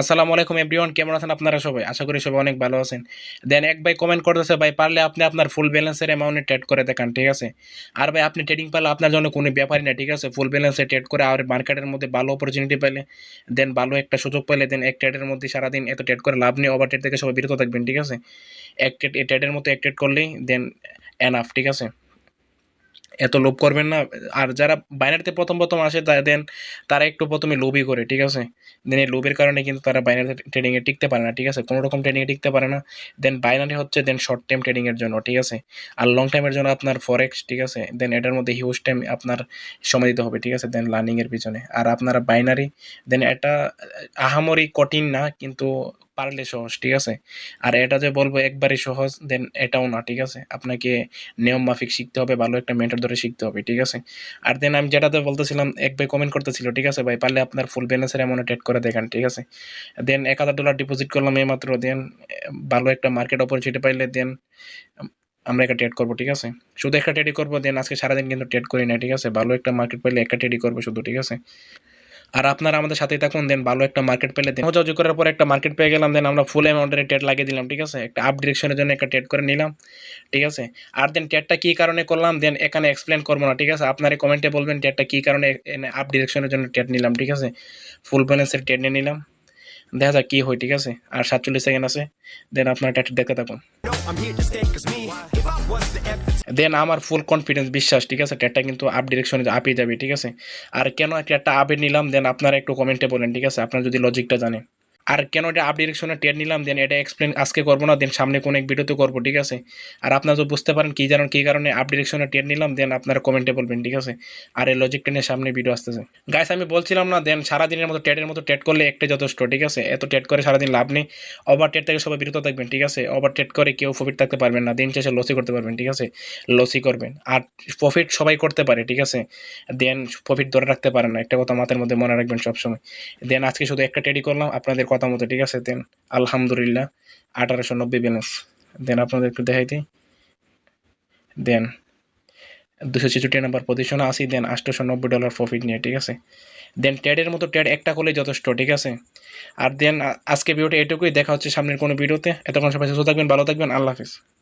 আসসালামু আলাইকুম এভরিওয়ান কেমন আছেন আপনারা সবাই? আশা করি সবাই অনেক ভালো আছেন। দেন এক ভাই কমেন্ট করতেছে, ভাই, পারলে আপনি আপনার ফুল ব্যালেন্সের অ্যামাউন্টে ট্রেড করে দেখান, ঠিক আছে? আর ভাই, আপনি ট্রেডিং পারলে আপনার জন্য কোনো ব্যাপারই না, ঠিক আছে? ফুল ব্যালেন্সে ট্রেড করে আর মার্কেটের মধ্যে ভালো অপরচুনিটি পেলে দেন ভালো একটা সুযোগ পেলে দেন এক ট্রেডের মধ্যে সারাদিন এত ট্রেড করে লাভ নেই ওভার ট্রেড থেকে সবাই বিরত থাকবেন, ঠিক আছে? এক ট্রেড ট্রেডের মতো এক ট্রেড করলেই দেন এনাফ ঠিক আছে? এত লোভ করবেন না। আর যারা বাইনারিতে প্রথম প্রথম আসে দেন, তারা একটু প্রথমে লোভই করে, ঠিক আছে? দেন এই লোভের কারণে কিন্তু তারা বাইনারি ট্রেডিংয়ে টিকতে পারে না, ঠিক আছে? কোনো রকম ট্রেডিংয়ে টিকতে পারে না। দেন বাইনারি হচ্ছে দেন শর্ট টাইম ট্রেডিংয়ের জন্য, ঠিক আছে? আর লং টাইমের জন্য আপনার ফরেক্স ঠিক আছে? দেন এটার মধ্যে হিউজ টাইম আপনার সময় দিতে হবে, ঠিক আছে? দেন লার্নিংয়ের পিছনে। আর আপনারা বাইনারি দেন এটা আহামরি কঠিন না, কিন্তু পারলে সহজ, ঠিক আছে? আর এটা যে বলব একবারই সহজ দেন এটাও না, ঠিক আছে? আপনাকে নিয়ম মাফিক শিখতে হবে, ভালো একটা মেন্টর ধরে শিখতে হবে, ঠিক আছে? আর দেন আমি যেটাতে বলতেছিলাম, এক ভাই কমেন্ট করতেছিল, ঠিক আছে ভাই? পারলে আপনার ফুল ব্যালেন্সের এমন ট্রেড করে দেখান, ঠিক আছে? দেন এক হাজার ডলার ডিপোজিট করলাম এই মাত্র দেন ভালো একটা মার্কেট অপরচুনিটি পাইলে দেন আমরা একটা ট্রেড করব, ঠিক আছে? শুধু একটা ট্রেডই করব দেন আজকে সারাদিন কিন্তু ট্রেড করি না ঠিক আছে? ভালো একটা মার্কেট পাইলে একটা ট্রেডই করব শুধু, ঠিক আছে? আর আপনারা আমাদের সাথেই থাকুন দেন ভালো একটা মার্কেট পেলে দেন মজাজি করার পর একটা মার্কেট পেয়ে গেলাম দেন আমরা ফুল অ্যামাউন্টের ট্রেড লাগিয়ে দিলাম, ঠিক আছে? একটা আপ ডিরেকশনের জন্য একটা ট্রেড করে নিলাম, ঠিক আছে? আর দেন ট্রেডটা কী কারণে করলাম দেন এখানে এক্সপ্লেন করব না, ঠিক আছে? আপনারা কমেন্টে বলবেন ট্রেডটা কী কারণে আপ ডিরেকশনের জন্য ট্রেড নিলাম, ঠিক আছে? ফুল ব্যালেন্সের ট্রেড নিয়ে নিলাম, দেখা যাক কী হয়, ঠিক আছে? আর সাতচল্লিশ সেকেন্ড আছে দেন আপনারা ট্রেড দেখতে থাকুন। দেন আমার ফুল কনফিডেন্স বিশ্বাস, ঠিক আছে? ট্যাটটা কিন্তু আপ ডিরেকশনে আপে যাবে, ঠিক আছে? আর কেন ট্যাটটা আপে নিলাম? দেন আপনারা একটু কমেন্টে বলেন, ঠিক আছে? আপনার যদি লজিকটা জানেন। আর কেন এটা আপ ডিরেকশনে ট্রেড নিলাম? দেন এটা এক্সপ্লেন আজকে করব না দেন সামনে কোনো এক ভিডিওতে করব, ঠিক আছে? আর আপনারা যদি বুঝতে পারেন কী জানেন, কী কারণে আপ ডিরেকশনে ট্রেড নিলাম দেন আপনারা কমেন্টে বলবেন, ঠিক আছে? আর এই লজিকটা নিয়ে সামনে ভিডিও আসতেছে। গাইস আমি বলছিলাম না দেন সারাদিনের মতো ট্রেডের মতো ট্রেড করলে একটা যথেষ্ট, ঠিক আছে? এত ট্রেড করে সারাদিন লাভ নেই। ওভার ট্রেড থেকে সবাই বিরত থাকবেন, ঠিক আছে? ওভার ট্রেড করে কেউ প্রফিট থাকতে পারবেন না, দিন শেষে লসই করতে পারবেন, ঠিক আছে? লসই করবেন। আর প্রফিট সবাই করতে পারে, ঠিক আছে? দেন প্রফিট ধরে রাখতে পারেন না, একটা কথা মাথার মধ্যে মনে রাখবেন সবসময়। দেন আজকে শুধু একটা ট্রেডই করলাম, আপনাদের কথা মতো, ঠিক আছে? দেন আলহামদুলিল্লাহ আঠারোশো নব্বই ব্যালেন্স দেন আপনাদের একটু দেখাই দিই। দেন দুশো ছেষট্টি নাম্বার পজিশনে আসি দেন আটশোশো নব্বই ডলার প্রফিট নিয়ে, ঠিক আছে? দেন ট্যাডের মতো ট্যাড একটা করলেই যথেষ্ট, ঠিক আছে? আর দেন আজকে ভিডিওটা এটুকুই। দেখা হচ্ছে সামনের কোনো ভিডিওতে এতক্ষণ সবাই সুস্থ থাকবেন, ভালো থাকবেন। আল্লাহ হাফিজ।